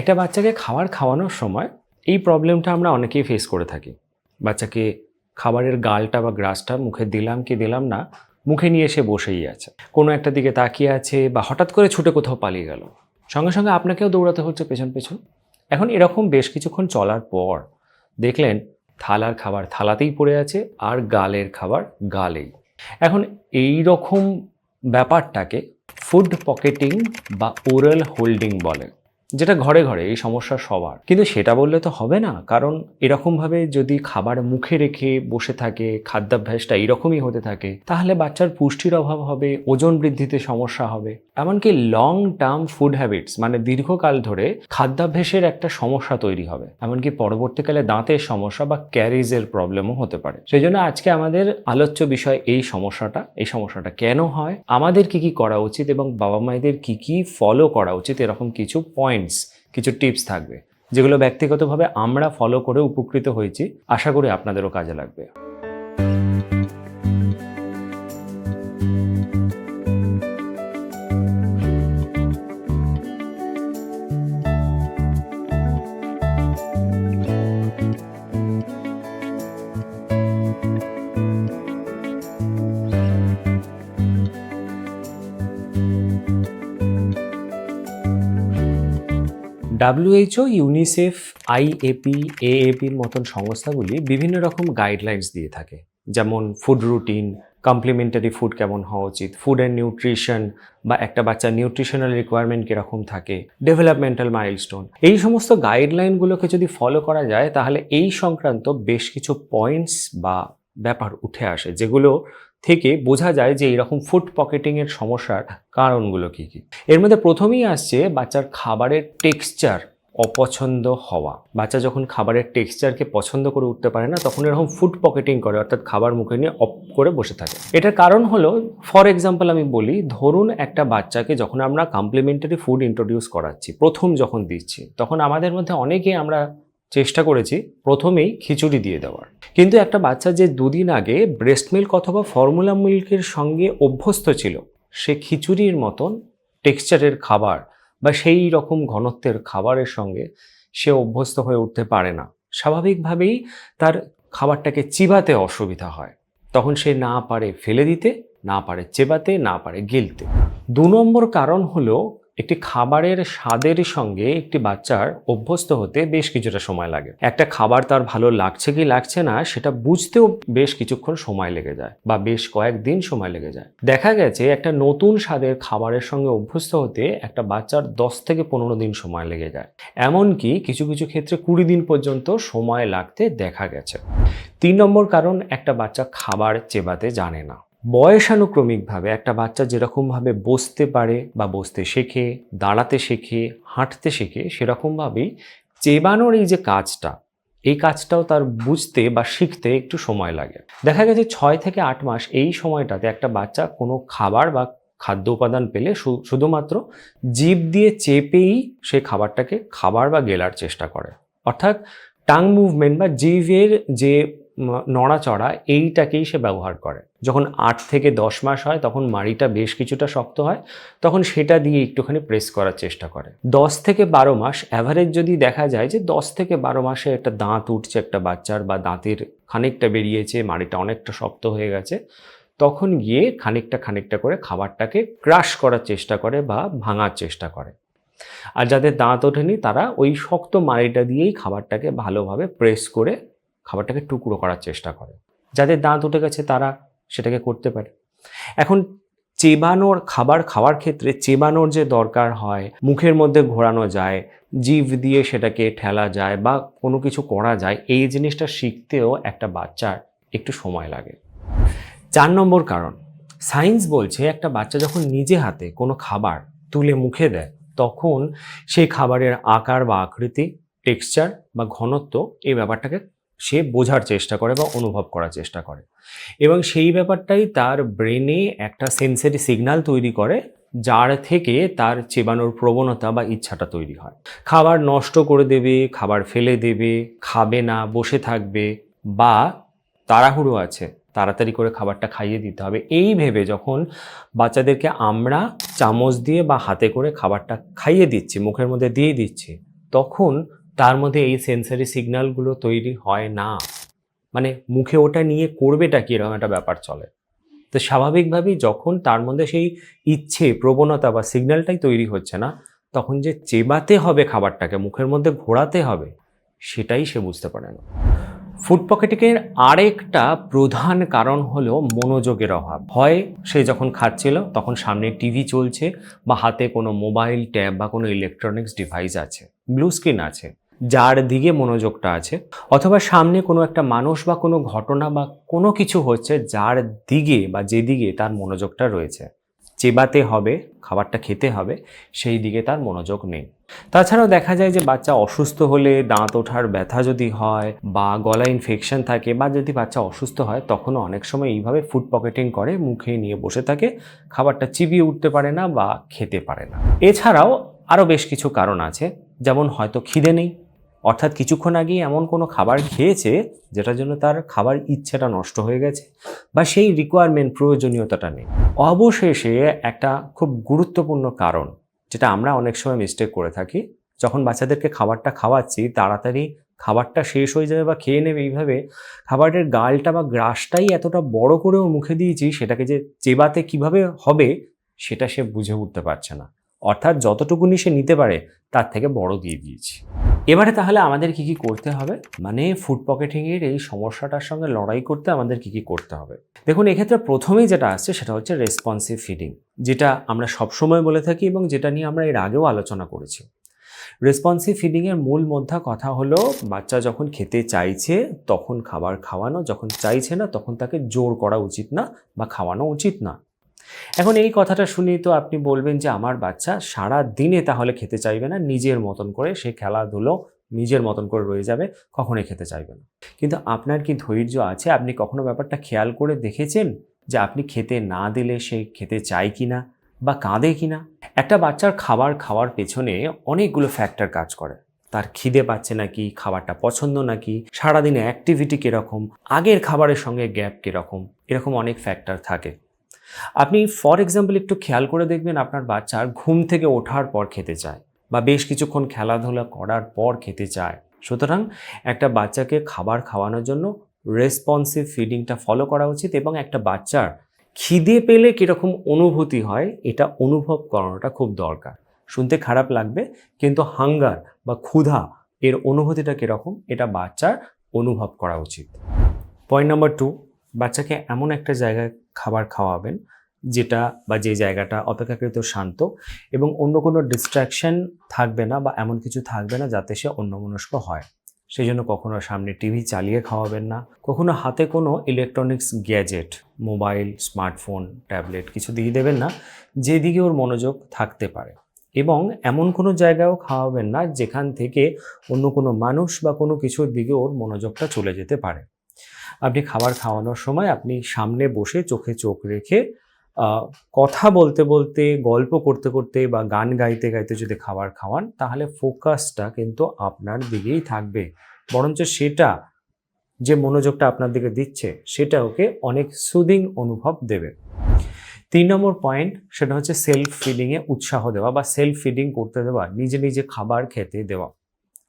একটা বাচ্চাকে খাবার খাওয়ানোর সময় এই প্রবলেমটা আমরা অনেকেই ফেস করে থাকি। বাচ্চাকে খাবারের গালটা বা গ্রাসটা মুখে দিলাম কি দিলাম না, মুখে নিয়ে এসে বসেই আছে। কোনো একটা দিকে তাকিয়ে আছে বা হঠাৎ করে ছুটে কোথাও পালিয়ে গেল। সঙ্গে সঙ্গে আপনাকেও দৌড়াতে হচ্ছে পেছন পেছন। এখন এরকম বেশ কিছুক্ষণ চলার পর দেখলেন থালার খাবার থালাতেই পড়ে আছে আর গালের খাবার গালেই। এখন এই রকম ব্যাপারটাকে ফুড পকেটিং বা ওরাল হোল্ডিং বলে। যেটা ঘরে ঘরে, এই সমস্যা সবার। কিন্তু সেটা বললে তো হবে না, কারণ এরকমভাবে যদি খাবার মুখে রেখে বসে থাকে, খাদ্যাভ্যাসটা এরকমই হতে থাকে, তাহলে বাচ্চার পুষ্টির অভাব হবে, ওজন বৃদ্ধিতে সমস্যা হবে। এমনকি লং টার্ম ফুড হ্যাবিটস মানে দীর্ঘকাল ধরে খাদ্যাভ্যাসের একটা সমস্যা তৈরি হবে। এমনকি পরবর্তীকালে দাঁতের সমস্যা বা ক্যারিজের প্রবলেমও হতে পারে। সেই জন্য আজকে আমাদের আলোচ্য বিষয় এই সমস্যাটা এই সমস্যাটা কেন হয়, আমাদের কি কি করা উচিত এবং বাবা মায়েদের কি কি ফলো করা উচিত, এরকম কিছু পয়েন্টস কিছু টিপস থাকবে, যেগুলো ব্যক্তিগতভাবে আমরা ফলো করে উপকৃত হয়েছি। আশা করি আপনাদেরও কাজে লাগবে। ডাব্লিউএইচও ইউনিসেফ আইএপি এএপির মতন সংস্থাগুলি বিভিন্ন রকম গাইডলাইন্স দিয়ে থাকে। যেমন ফুড রুটিন কমপ্লিমেন্টারি ফুড কেমন হওয়া উচিত ফুড অ্যান্ড নিউট্রিশন বা একটা বাচ্চার নিউট্রিশনাল রিকোয়ারমেন্ট কীরকম থাকে ডেভেলপমেন্টাল মাইলস্টোন এই সমস্ত গাইডলাইনগুলোকে যদি ফলো করা যায়, তাহলে এই সংক্রান্ত বেশ কিছু পয়েন্টস বা ব্যাপার উঠে আসে, যেগুলো থেকে বোঝা যায় যে এরকম ফুড পকেটিংয়ের সমস্যার কারণগুলো কী কী। এর মধ্যে প্রথমেই আসছে বাচ্চার খাবারের টেক্সচার অপছন্দ হওয়া। বাচ্চা যখন খাবারের টেক্সচারকে পছন্দ করে উঠতে পারে না, তখন এরকম ফুড পকেটিং করে, অর্থাৎ খাবার মুখে নিয়ে অপ করে বসে থাকে। এটার কারণ হলো ফর এক্সাম্পল আমি বলি, ধরুন একটা বাচ্চাকে যখন আমরা কমপ্লিমেন্টারি ফুড ইন্ট্রোডিউস করাচ্ছি, প্রথম যখন দিচ্ছি, তখন আমাদের মধ্যে অনেকেই আমরা চেষ্টা করেছি প্রথমেই খিচুড়ি দিয়ে দেওয়ার। কিন্তু একটা বাচ্চা যে দুদিন আগে ব্রেস্ট মিল্ক অথবা ফর্মুলা মিল্কের সঙ্গে অভ্যস্ত ছিল, সে খিচুড়ির মতন টেক্সচারের খাবার বা সেই রকম ঘনত্বের খাবারের সঙ্গে সে অভ্যস্ত হয়ে উঠতে পারে না। স্বাভাবিকভাবেই তার খাবারটাকে চিবাতে অসুবিধা হয়। তখন সে না পারে ফেলে দিতে, না পারে চেবাতে, না পারে গিলতে। দু নম্বর কারণ হলো একটি খাবারের স্বাদের সঙ্গে একটি বাচ্চার অভ্যস্ত হতে বেশ কিছুটা সময় লাগে। একটা খাবার তার ভালো লাগছে কি লাগছে না, সেটা বুঝতেও বেশ কিছুক্ষণ সময় লেগে যায় বা বেশ কয়েকদিন সময় লেগে যায়। দেখা গেছে একটা নতুন স্বাদের খাবারের সঙ্গে অভ্যস্ত হতে একটা বাচ্চার দশ থেকে পনেরো দিন সময় লেগে যায়। এমনকি কিছু কিছু ক্ষেত্রে কুড়ি দিন পর্যন্ত সময় লাগতে দেখা গেছে। তিন নম্বর কারণ, একটা বাচ্চা খাবার চেবাতে জানে না। বয়সানুক্রমিকভাবে একটা বাচ্চা যেরকমভাবে বসতে পারে বা বসতে শেখে, দাঁড়াতে শেখে, হাঁটতে শেখে, সেরকমভাবেই চেবানোর এই যে কাজটা, এই কাজটাও তার বুঝতে বা শিখতে একটু সময় লাগে। দেখা গেছে ছয় থেকে আট মাস এই সময়টাতে একটা বাচ্চা কোনো খাবার বা খাদ্য উপাদান পেলে শুধুমাত্র জিভ দিয়ে চেপেই সে খাবারটাকে খাবার বা গেলার চেষ্টা করে। অর্থাৎ টাং মুভমেন্ট বা জিভের যে নড়াচড়া এইটাকেই সে ব্যবহার করে। যখন আট থেকে দশ মাস হয়, তখন মাড়িটা বেশ কিছুটা শক্ত হয়, তখন সেটা দিয়ে একটুখানি প্রেস করার চেষ্টা করে। দশ থেকে বারো মাস অ্যাভারেজ যদি দেখা যায় যে দশ থেকে বারো মাসে একটা দাঁত উঠছে একটা বাচ্চার বা দাঁতের খানিকটা বেরিয়েছে, মাড়িটা অনেকটা শক্ত হয়ে গেছে, তখন গিয়ে খানিকটা খানিকটা করে খাবারটাকে ক্রাশ করার চেষ্টা করে বা ভাঙার চেষ্টা করে। আর যাদের দাঁত ওঠেনি, তারা ওই শক্ত মাড়িটা দিয়েই খাবারটাকে ভালোভাবে প্রেস করে খাবারটাকে টুকরো করার চেষ্টা করে। যাদের দাঁত উঠে গেছে, তারা সেটাকে করতে পারে। এখন চেবানোর, খাবার খাওয়ার ক্ষেত্রে চেবানোর যে দরকার হয়, মুখের মধ্যে ঘোরানো যায় জিভ দিয়ে সেটাকে ঠেলা যায় বা কোনো কিছু করা যায়, এই জিনিসটা শিখতেও একটা বাচ্চার একটু সময় লাগে। চার নম্বর কারণ, সায়েন্স বলছে একটা বাচ্চা যখন নিজে হাতে কোনো খাবার তুলে মুখে দেয়, তখন সেই খাবারের আকার বা আকৃতি, টেক্সচার বা ঘনত্ব এই ব্যাপারটাকে সে বোঝার চেষ্টা করে বা অনুভব করার চেষ্টা করে। এবং সেই ব্যাপারটাই তার ব্রেনে একটা সেন্সারি সিগন্যাল তৈরি করে, যার থেকে তার চেবানোর প্রবণতা বা ইচ্ছাটা তৈরি হয়। খাবার নষ্ট করে দেবে, খাবার ফেলে দেবে, খাবে না, বসে থাকবে বা তাড়াহুড়ো আছে, তাড়াতাড়ি করে খাবারটা খাইয়ে দিতে হবে। এই ভেবে যখন বাচ্চাদেরকে আমরা চামচ দিয়ে বা হাতে করে খাবারটা খাইয়ে দিচ্ছি, মুখের মধ্যে দিয়ে দিচ্ছি, তখন তার মধ্যে এই সেন্সারি সিগন্যালগুলো তৈরি হয় না। মানে মুখে ওটা নিয়ে করবেটা কি এরকম একটা ব্যাপার চলে। তো স্বাভাবিকভাবেই যখন তার মধ্যে সেই ইচ্ছে, প্রবণতা বা সিগন্যালটাই তৈরি হচ্ছে না, তখন যে চেবাতে হবে খাবারটাকে, মুখের মধ্যে ঘোরাতে হবে, সেটাই সে বুঝতে পারে না। ফুড পকেটিংয়ের আরেকটা প্রধান কারণ হলো মনোযোগের অভাব। হয় সে যখন খাচ্ছিল, তখন সামনে টিভি চলছে বা হাতে কোনো মোবাইল ট্যাব বা কোনো ইলেকট্রনিক্স ডিভাইস আছে ব্লু স্ক্রিন আছে। যার দিকে মনোযোগটা আছে, অথবা সামনে কোনো একটা মানুষ বা কোনো ঘটনা বা কোনো কিছু হচ্ছে যার দিকে বা যেদিকে তার মনোযোগটা রয়েছে। চেবাতে হবে, খাবারটা খেতে হবে, সেই দিকে তার মনোযোগ নেই। তাছাড়াও দেখা যায় যে বাচ্চা অসুস্থ হলে দাঁত ওঠার ব্যথা যদি হয় বা গলা ইনফেকশন থাকে বা যদি বাচ্চা অসুস্থ হয়, তখনও অনেক সময় এইভাবে ফুড পকেটিং করে, মুখে নিয়ে বসে থাকে, খাবারটা চিবিয়ে উঠতে পারে না বা খেতে পারে না। এছাড়াও আরও বেশ কিছু কারণ আছে, যেমন হয়তো খিদে নেই অর্থাৎ কিছুক্ষণ আগে এমন কোনো খাবার খেয়েছে যেটার জন্য তার খাবার ইচ্ছেটা নষ্ট হয়ে গেছে বা সেই রিকোয়ারমেন্ট প্রয়োজনীয়তাটা নেই। অবশেষে একটা খুব গুরুত্বপূর্ণ কারণ, যেটা আমরা অনেক সময় মিস্টেক করে থাকি, যখন বাচ্চাদেরকে খাবারটা খাওয়াচ্ছি, তাড়াতাড়ি খাবারটা শেষ হয়ে যাবে বা খেয়ে নেবে এইভাবে, খাবারের গালটা বা গ্রাসটাই এতটা বড় করে ওর মুখে দিয়েছি, সেটাকে যে চেবাতে কীভাবে হবে, সেটা সে বুঝে উঠতে পারছে না। অর্থাৎ যতটুকুনি সে নিতে পারে, তার থেকে বড় দিয়ে দিয়েছি। এবারে তাহলে আমাদের কি কি করতে হবে? মানে ফুড পকেটিংয়ের এই সমস্যাটার সঙ্গে লড়াই করতে আমাদের কি কি করতে হবে? দেখুন, এক্ষেত্রে প্রথমেই যেটা আসছে সেটা হচ্ছে রেসপন্সিভ ফিডিং যেটা আমরা সবসময় বলে থাকি এবং যেটা নিয়ে আমরা এর আগেও আলোচনা করেছি। রেসপন্সিভ ফিডিংয়ের মূল মধ্যা কথা হলো, বাচ্চা যখন খেতে চাইছে, তখন খাবার খাওয়ানো, যখন চাইছে না, তখন তাকে জোর করা উচিত না বা খাওয়ানো উচিত না। এখন এই কথাটা শুনেই তো আপনি বলবেন যে, আমার বাচ্চা সারা দিনে তাহলে খেতে চাইবে না, নিজের মতন করে সে খেলাধুলো নিজের মতন করে রয়ে যাবে, কখনোই খেতে চাইবে না। কিন্তু আপনার কি ধৈর্য আছে? আপনি কখনো ব্যাপারটা খেয়াল করে দেখেছেন যে, আপনি খেতে না দিলে সে খেতে চায় কি না বা কাঁদে কি না একটা বাচ্চার খাবার খাওয়ার পেছনে অনেকগুলো ফ্যাক্টর কাজ করে। তার খিদে পাচ্ছে নাকি, খাবারটা পছন্দ নাকি, সারাদিনে অ্যাক্টিভিটি কীরকম, আগের খাবারের সঙ্গে গ্যাপ কীরকম, এরকম অনেক ফ্যাক্টর থাকে। আপনি ফর এক্সাম্পল একটু খেয়াল করে দেখবেন আপনার বাচ্চার ঘুম থেকে ওঠার পর খেতে চায় বা বেশ কিছুক্ষণ খেলাধুলা করার পর খেতে চায়। সুতরাং একটা বাচ্চাকে খাবার খাওয়ানোর জন্য রেসপন্সিভ ফিডিংটা ফলো করা উচিত এবং একটা বাচ্চার খিদে পেলে কীরকম অনুভূতি হয়, এটা অনুভব করানোটা খুব দরকার। শুনতে খারাপ লাগবে, কিন্তু হাঙ্গার বা ক্ষুধা এর অনুভূতিটা কীরকম, এটা বাচ্চার অনুভব করা উচিত। পয়েন্ট নাম্বার টু বাচ্চাকে এমন একটা জায়গায় খাবার খাওয়াবেন যেটা বা যে জায়গাটা অপেক্ষাকৃত শান্ত এবং অন্য কোনো ডিস্ট্র্যাকশন থাকবে না বা এমন কিছু থাকবে না যাতে সে অন্যমনস্ক হয়। সেই জন্য কখনো সামনে টিভি চালিয়ে খাওয়াবেন না। কখনো হাতে কোনো electronics gadget mobile smartphone tablet কিছু দিয়ে দেবেন না যেদিকে ওর মনোযোগ থাকতে পারে। এবং এমন কোনো জায়গায়ও খাওয়াবেন না যেখান থেকে অন্য কোনো মানুষ বা কোনো কিছুর দিকে ওর মনোযোগটা চলে যেতে পারে। আপনি খাবার খাওয়ানোর সময় আপনি সামনে বসে চোখে চোখ রেখে কথা বলতে বলতে, গল্প করতে করতে বা গান গাইতে গাইতে যদি খাবার খাওয়ান, তাহলে ফোকাসটা কিন্তু আপনার দিকেই থাকবে। বরঞ্চ সেটা যে মনোযোগটা আপনার দিকে দিচ্ছে, সেটা ওকে অনেক সুদিং অনুভব দেবে। তিন নম্বর পয়েন্ট সেটা হচ্ছে সেলফ ফিডিংয়ে উৎসাহ দেওয়া বা সেলফ ফিডিং করতে দেওয়া, নিজে নিজে খাবার খেতে দেওয়া।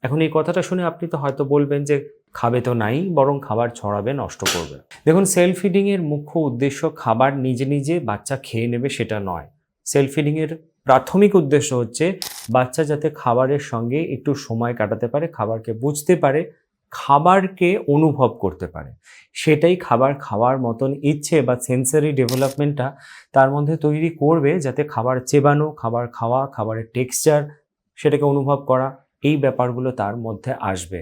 এখন এই কথাটা শুনে আপনি তো হয়তো বলবেন যে খাবে তো নাই, বরং খাবার ছড়াবে, নষ্ট করবে। দেখুন সেলফ ফিডিংয়ের মুখ্য উদ্দেশ্য খাবার নিজে নিজে বাচ্চা খেয়ে নেবে সেটা নয়। সেলফ ফিডিংয়ের প্রাথমিক উদ্দেশ্য হচ্ছে বাচ্চা যাতে খাবারের সঙ্গে একটু সময় কাটাতে পারে, খাবারকে বুঝতে পারে, খাবারকে অনুভব করতে পারে। সেটাই খাবার খাওয়ার মতন ইচ্ছে বা সেন্সারি ডেভেলপমেন্টটা তার মধ্যে তৈরি করবে যাতে খাবার চেবানো, খাবার খাওয়া, খাবারের টেক্সচার সেটাকে অনুভব করা, এই ব্যাপারগুলো তার মধ্যে আসবে।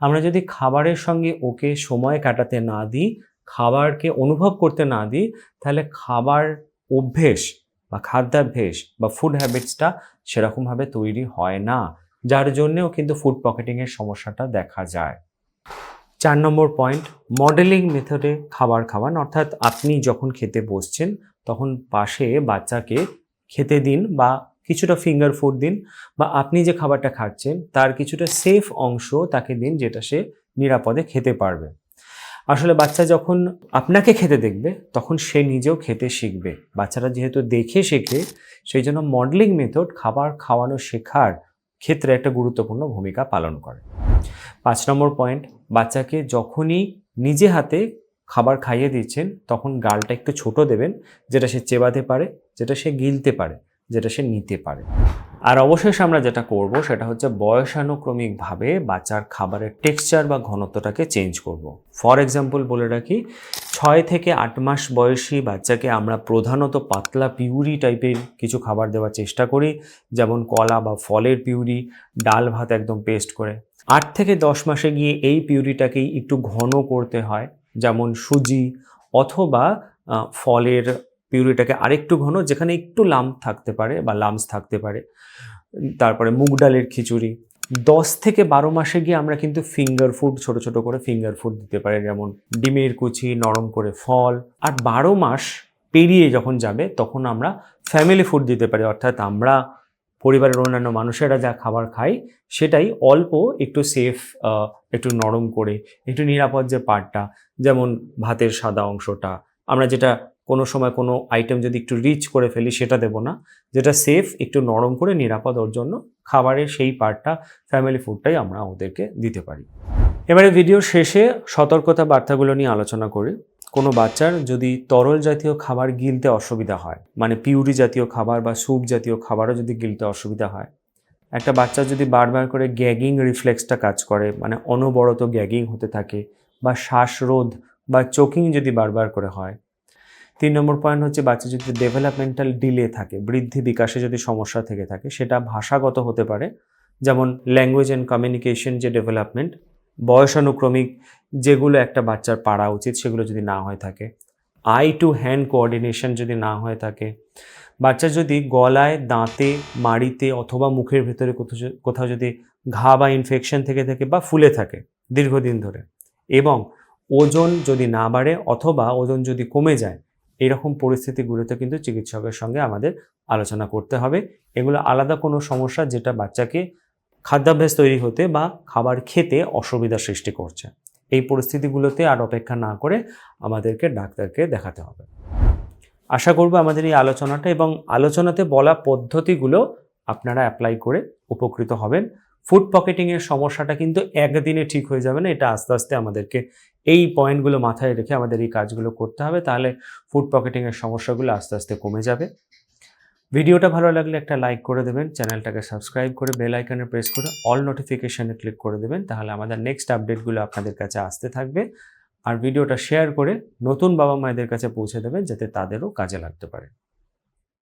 আমরা যদি খাবারের সঙ্গে ওকে সময় কাটাতে না দিই, খাবারকে অনুভব করতে না দিই, তাহলে খাবার অভ্যেস বা খাদ্যাভ্যেস বা ফুড হ্যাবিটসটা সেরকমভাবে তৈরি হয় না। যার জন্যেও কিন্তু ফুড পকেটিংয়ের সমস্যাটা দেখা যায়। চার নম্বর পয়েন্ট মডেলিং মেথডে খাবার খাওয়ান অর্থাৎ আপনি যখন খেতে বসছেন, তখন পাশে বাচ্চাকে খেতে দিন বা কিছুটা ফিঙ্গার ফুড দিন বা আপনি যে খাবারটা খাচ্ছেন, তার কিছুটা সেফ অংশ তাকে দিন যেটা সে নিরাপদে খেতে পারবে। আসলে বাচ্চা যখন আপনাকে খেতে দেখবে, তখন সে নিজেও খেতে শিখবে। বাচ্চারা যেহেতু দেখে শেখে, সেই জন্য মডেলিং মেথড খাবার খাওয়ানো শেখার ক্ষেত্রে একটা গুরুত্বপূর্ণ ভূমিকা পালন করে। পাঁচ নম্বর পয়েন্ট বাচ্চাকে যখনই নিজে হাতে খাবার খাইয়ে দিচ্ছেন, তখন গালটা একটু ছোট দেবেন, যেটা সে চেবাতে পারে, যেটা সে গিলতে পারে। যেটা সে নিতে পারে। আর অবশেষে আমরা যেটা করব সেটা হচ্ছে বয়সানুক্রমিকভাবে বাচ্চার খাবারের টেক্সচার বা ঘনত্বটাকে চেঞ্জ করব। ফর এক্সাম্পল বলে রাখি, ছয় থেকে আট মাস বয়সী বাচ্চাকে আমরা প্রধানত পাতলা পিউরি টাইপের কিছু খাবার দেওয়ার চেষ্টা করি, যেমন কলা বা ফলের পিউরি, ডাল ভাত একদম পেস্ট করে। আট থেকে দশ মাসে গিয়ে এই পিউরিটাকেই একটু ঘন করতে হয়, যেমন সুজি অথবা ফলের পিউরিটাকে আরেকটু ঘন, যেখানে একটু লাম্প থাকতে পারে বা লামস থাকতে পারে। তারপরে মুগ ডালের খিচুড়ি। দশ থেকে বারো মাসে গিয়ে আমরা কিন্তু ফিঙ্গার ফুড ছোট ছোট করে ফিঙ্গার ফুড দিতে পারি। যেমন ডিমের কুচি, নরম করে ফল। আর বারো মাস পেরিয়ে যখন যাবে, তখন আমরা ফ্যামিলি ফুড দিতে পারি। অর্থাৎ আমরা পরিবারের অন্যান্য মানুষেরা যা খাবার খাই, সেটাই অল্প একটু সেফ একটু নরম করে, একটু নিরাপদ যে পার্টটা যেমন ভাতের সাদা অংশটা। আমরা যেটা কোনো সময় কোনো আইটেম যদি একটু রিচ করে ফেলি সেটা দেবো না। যেটা সেফ একটু নরম করে নিরাপদ ওর জন্য খাবারের সেই পার্টটা ফ্যামিলি ফুডটাই আমরা ওদেরকে দিতে পারি। এবারে ভিডিওর শেষে সতর্কতা বার্তাগুলো নিয়ে আলোচনা করি। কোনো বাচ্চার যদি তরল জাতীয় খাবার গিলতে অসুবিধা হয় মানে পিউরি জাতীয় খাবার বা স্যুপ জাতীয় খাবারও যদি গিলতে অসুবিধা হয়, একটা বাচ্চা যদি বারবার করে গ্যাগিং রিফ্লেক্সটা কাজ করে মানে অনবরত গ্যাগিং হতে থাকে বা শ্বাসরোধ বা চোকিং যদি বারবার করে হয় তিন নম্বর পয়েন্ট হচ্ছে বাচ্চা যদি ডেভেলপমেন্টাল ডিলে থাকে, বৃদ্ধি বিকাশে যদি সমস্যা থেকে থাকে, সেটা ভাষাগত হতে পারে। যেমন ল্যাঙ্গুয়েজ অ্যান্ড কমিউনিকেশন যে ডেভেলপমেন্ট বয়সানুক্রমিক যেগুলো একটা বাচ্চার পারা উচিত, সেগুলো যদি না হয়ে থাকে। আই টু হ্যান্ড কোঅর্ডিনেশন যদি না হয়ে থাকে। বাচ্চা যদি গলায়, দাঁতে, মাড়িতে অথবা মুখের ভেতরে কোথাও কোথাও যদি ঘা বা ইনফেকশন থেকে থাকে বা ফুলে থাকে দীর্ঘদিন ধরে, এবং ওজন যদি না বাড়ে অথবা ওজন যদি কমে যায় এরকম পরিস্থিতিগুলোতে কিন্তু চিকিৎসকের সঙ্গে আমাদের আলোচনা করতে হবে। এগুলো আলাদা কোনো সমস্যা যেটা বাচ্চাকে খাদ্যাভ্যাস তৈরি হতে বা খাবার খেতে অসুবিধা সৃষ্টি করছে। এই পরিস্থিতিগুলোতে আর অপেক্ষা না করে আমাদেরকে ডাক্তারকে দেখাতে হবে। আশা করব আমাদের এই আলোচনাটা এবং আলোচনাতে বলা পদ্ধতিগুলো আপনারা অ্যাপ্লাই করে উপকৃত হবেন। ফুড পকেটিংয়ের সমস্যাটা কিন্তু একদিনে ঠিক হয়ে যাবে না। এটা আস্তে আস্তে আমাদেরকে এই পয়েন্টগুলো মাথায় রেখে আমাদের এই কাজগুলো করতে হবে। তাহলে ফুড পকেটিংয়ের সমস্যাগুলো আস্তে আস্তে কমে যাবে। ভিডিওটা ভালো লাগলে একটা লাইক করে দেবেন, চ্যানেলটাকে সাবস্ক্রাইব করে বেল আইকনে প্রেস করে অল নোটিফিকেশানে ক্লিক করে দেবেন, তাহলে আমাদের নেক্সট আপডেটগুলো আপনাদের কাছে আসতে থাকবে। আর ভিডিওটা শেয়ার করে নতুন বাবা মায়েদের কাছে পৌঁছে দেবেন, যাতে তাদেরও কাজে লাগতে পারে।